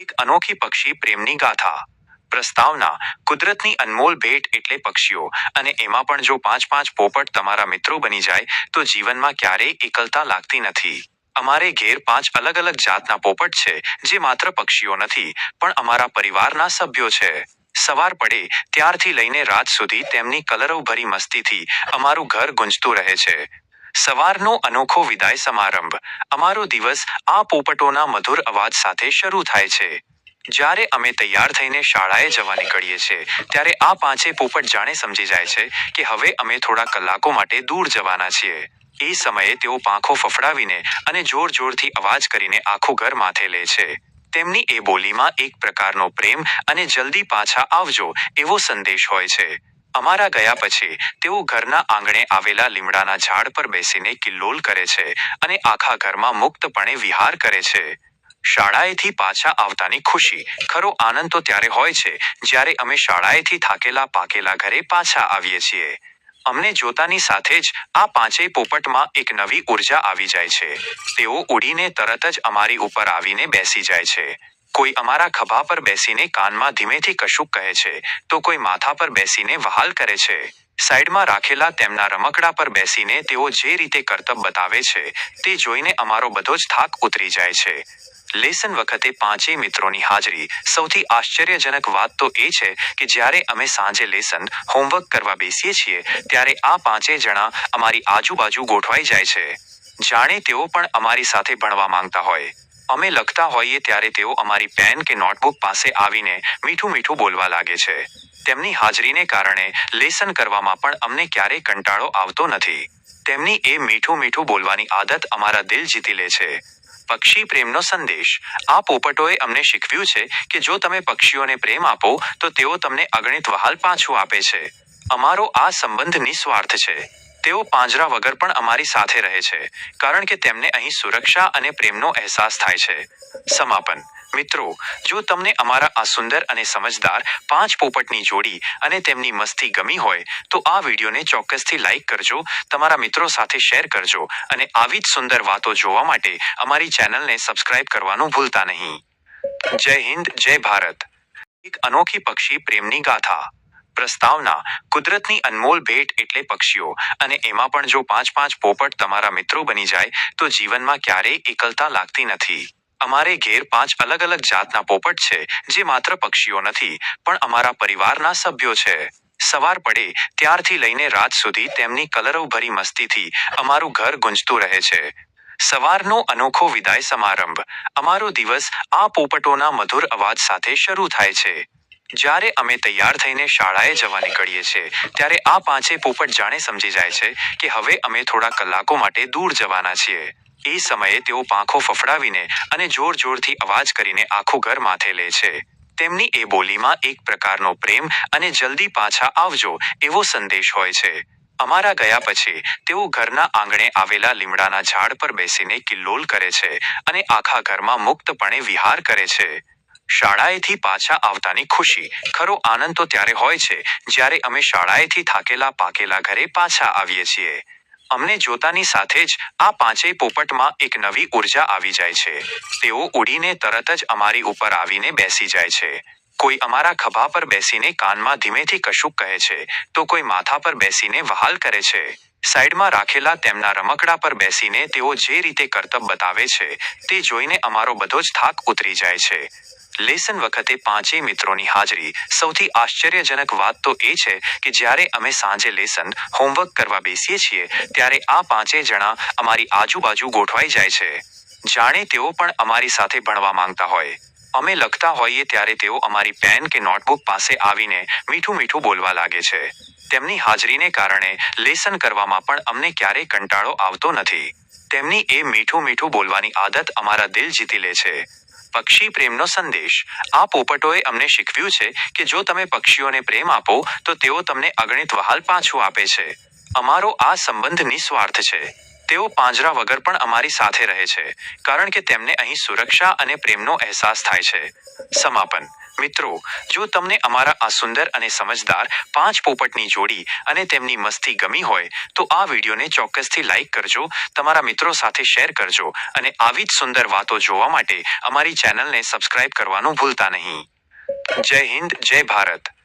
એક અનોખી પક્ષી પ્રેમની ગાથા. પ્રસ્તાવના, કુદરતની અનમોલ ભેટ એટલે પક્ષીઓ. અને એમાં પણ જો પાંચ પાંચ પોપટ તમારા મિત્રો બની જાય, તો જીવનમાં ક્યારેય એકલતા લાગતી નથી. અમારે ઘેર પાંચ અલગ અલગ જાતના પોપટ છે, જે માત્ર પક્ષીઓ નથી, પણ અમારા પરિવારના સભ્યો છે. સવાર પડે, ત્યારથી લઈને રાત સુધી તેમની કલરવભરી મસ્તીથી અમારું ઘર ગુંજતું રહે છે. સવારનો અનોખો વિદાય સમારંભ. અમારો દિવસ આ પોપટોના મધુર અવાજ સાથે શરૂ થાય છે. જ્યારે અમે તૈયાર થઈને શાળાએ જવા નીકળીએ છીએ, ત્યારે આ પાંચે પોપટ જાણે સમજી જાય છે કે હવે અમે થોડા કલાકો માટે દૂર જવાના છીએ. એ સમયે તેઓ પાંખો ફફડાવીને અને જોર જોરથી અવાજ કરીને આખું ઘર માથે લે છે. તેમની એ બોલીમાં એક પ્રકારનો પ્રેમ અને જલ્દી પાછા આવજો એવો સંદેશ હોય છે. અમારા ગયા પછી તેઓ ઘરના આંગણે આવેલા લીમડાના ઝાડ પર બેસીને કિલ્લોલ કરે છે અને આખા ઘરમાં મુક્તપણે વિહાર કરે છે. શાળાએથી પાછા આવતાની ખુશી, ખરો આનંદ તો ત્યારે હોય છે, જ્યારે અમે શાળાએથી થાકેલા પાકેલા ઘરે પાછા આવીએ છીએ. અમને જોતાની સાથે જ આ પાંચેય પોપટમાં એક નવી ઊર્જા આવી જાય છે. તેઓ ઉડીને તરત જ અમારી ઉપર આવીને બેસી જાય છે. કોઈ અમારા ખભા પર બેસીને કાનમાં ધીમેથી કશુંક કહે છે, તો કોઈ માથા પર બેસીને વહાલ કરે છે. સાઈડમાં રાખેલા તેમના રમકડા પર બેસીને તેઓ જે રીતે કરતબ બતાવે છે, તે જોઈને અમારો બધો જ થાક ઉતરી જાય છે. લેસન વખતે પાંચેય મિત્રોની હાજરી. સૌથી આશ્ચર્યજનક વાત તો એ છે કે જ્યારે અમે સાંજે લેસન, હોમવર્ક કરવા બેસીએ છીએ, ત્યારે આ પાંચેય જણા અમારી આજુબાજુ ગોઠવાઈ જાય છે. જાણે તેઓ પણ અમારી સાથે ભણવા માંગતા હોય. અમે લખતા હોઈએ ત્યારે તેઓ અમારી પેન કે નોટબુક પાસે આવીને મીઠું મીઠું બોલવા લાગે છે. તેમની હાજરીને કારણે લેસન કરવામાં પણ અમને ક્યારેય કંટાળો આવતો નથી. તેમની એ મીઠું મીઠું બોલવાની આદત અમારા દિલ જીતી લે છે. પક્ષી પ્રેમનો સંદેશ. આ પોપટોએ અમને શીખવ્યું છે કે જો તમે પક્ષીઓને પ્રેમ આપો, તો તેઓ તમને અગણિત વહાલ પાછું આપે છે. અમારો આ સંબંધ નિસ્વાર્થ છે. તેઓ પાંજરા વગર પણ અમારી સાથે રહે છે, કારણ કે તેમને અહીં સુરક્ષા અને પ્રેમનો અહેસાસ થાય છે. સમાપન. મિત્રો, જો તમને અમારા આ સુંદર અને સમજદાર પાંચ પોપટની જોડી અને તેમની મસ્તી ગમી હોય, તો આ વિડીયોને ચોક્કસથી લાઇક કરજો, તમારા મિત્રો સાથે શેર કરજો અને આવી જ સુંદર વાતો જોવા માટે અમારી ચેનલને સબસ્ક્રાઇબ કરવાનું ભૂલતા નહીં. જય હિન્દ, જય ભારત. એક અનોખી પક્ષી પ્રેમની ગાથા. પ્રસ્તાવના કુદરતની અનમોલ ભેટ એટલે પક્ષીઓ. અને એમાં પણ જો પાંચ પાંચ પોપટ તમારા મિત્રો બની જાય, તો જીવનમાં ક્યારેય એકલતા લાગતી નથી. અમારે ઘેર પાંચ અલગ અલગ જાતના પોપટ છે, જે માત્ર પક્ષીઓ નથી, પણ અમારા પરિવારના સભ્યો છે. સવાર પડે, ત્યારથી લઈને રાત સુધી તેમની કલરવભરી મસ્તીથી અમારું ઘર ગુંજતું રહે છે. સવારનો અનોખો વિદાય સમારંભ. અમારો દિવસ આ પોપટોના મધુર અવાજ સાથે શરૂ થાય છે. જ્યારે અમે તૈયાર થઈને શાળાએ જવા નીકળીએ છીએ, ત્યારે આ પાંચે પોપટ જાણે સમજી જાય છે કે હવે અમે થોડા કલાકો માટે દૂર જવાના છીએ. એ સમયે તેઓ પાંખો ફફડાવીને અને જોર જોરથી અવાજ કરીને આખું ઘર માથે લે છે. તેમની એ બોલીમાં એક પ્રકારનો પ્રેમ અને જલ્દી પાછા આવજો એવો સંદેશ હોય છે. અમારા ગયા પછી તેઓ ઘરના આંગણે આવેલા લીમડાના ઝાડ પર બેસીને કિલ્લોલ કરે છે અને આખા ઘરમાં મુક્તપણે વિહાર કરે છે. શાળાએથી પાછા આવતાની ખુશી. ખરો આનંદ તો ત્યારે હોય છે, જ્યારે અમે શાળાએથી થાકેલા પાકેલા ઘરે પાછા આવીએ છીએ. અમને જોતાની સાથે જ આ પાંચેય પોપટમાં એક નવી ઊર્જા આવી જાય છે. તેઓ ઉડીને તરત જ અમારી ઉપર આવીને બેસી જાય છે. કોઈ અમારા ખભા પર બેસીને કાનમાં ધીમેથી કશુંક કહે છે, તો કોઈ માથા પર બેસીને વહાલ કરે છે. સાઈડમાં રાખેલા તેમના રમકડા પર બેસીને તેઓ જે રીતે કરતબ બતાવે છે, તે જોઈને અમારો બધો જ થાક ઉતરી જાય છે. લેસન વખતે પાંચેય મિત્રોની હાજરી. સૌથી આશ્ચર્યજનક વાત તો એ છે કે જ્યારે અમે સાંજે લેસન, હોમવર્ક કરવા બેસીએ છીએ, ત્યારે આ પાંચેય જણા અમારી આજુબાજુ ગોઠવાઈ જાય છે. જાણે તેઓ પણ અમારી સાથે ભણવા માંગતા હોય. અમે લખતા હોઈએ ત્યારે તેઓ અમારી પેન કે નોટબુક પાસે આવીને મીઠું મીઠું બોલવા લાગે છે. તેમની હાજરીને કારણે લેસન કરવામાં પણ અમને ક્યારેય કંટાળો આવતો નથી. તેમની એ મીઠું મીઠું બોલવાની આદત અમારા દિલ જીતી લે છે. પક્ષી પ્રેમનો સંદેશ. આ પોપટોએ અમને શીખવ્યું છે કે જો તમે પક્ષીઓને પ્રેમ આપો, તો તેઓ તમને અગણિત વહાલ પાછું આપે છે. અમારો આ સંબંધ નિસ્વાર્થ છે. તેઓ પાંજરા વગર પણ અમારી સાથે રહે છે, કારણ કે તેમને અહીં સુરક્ષા અને પ્રેમનો અહેસાસ થાય છે. સમાપન. મિત્રો, જો તમને અમારા આ સુંદર અને સમજદાર પાંચ પોપટની જોડી અને તેમની મસ્તી ગમી હોય, તો આ વિડીયોને ચોક્કસથી લાઇક કરજો, તમારા મિત્રો સાથે શેર કરજો અને આવી જ સુંદર વાતો જોવા માટે અમારી ચેનલને સબસ્ક્રાઇબ કરવાનું ભૂલતા નહીં. જય હિન્દ, જય ભારત.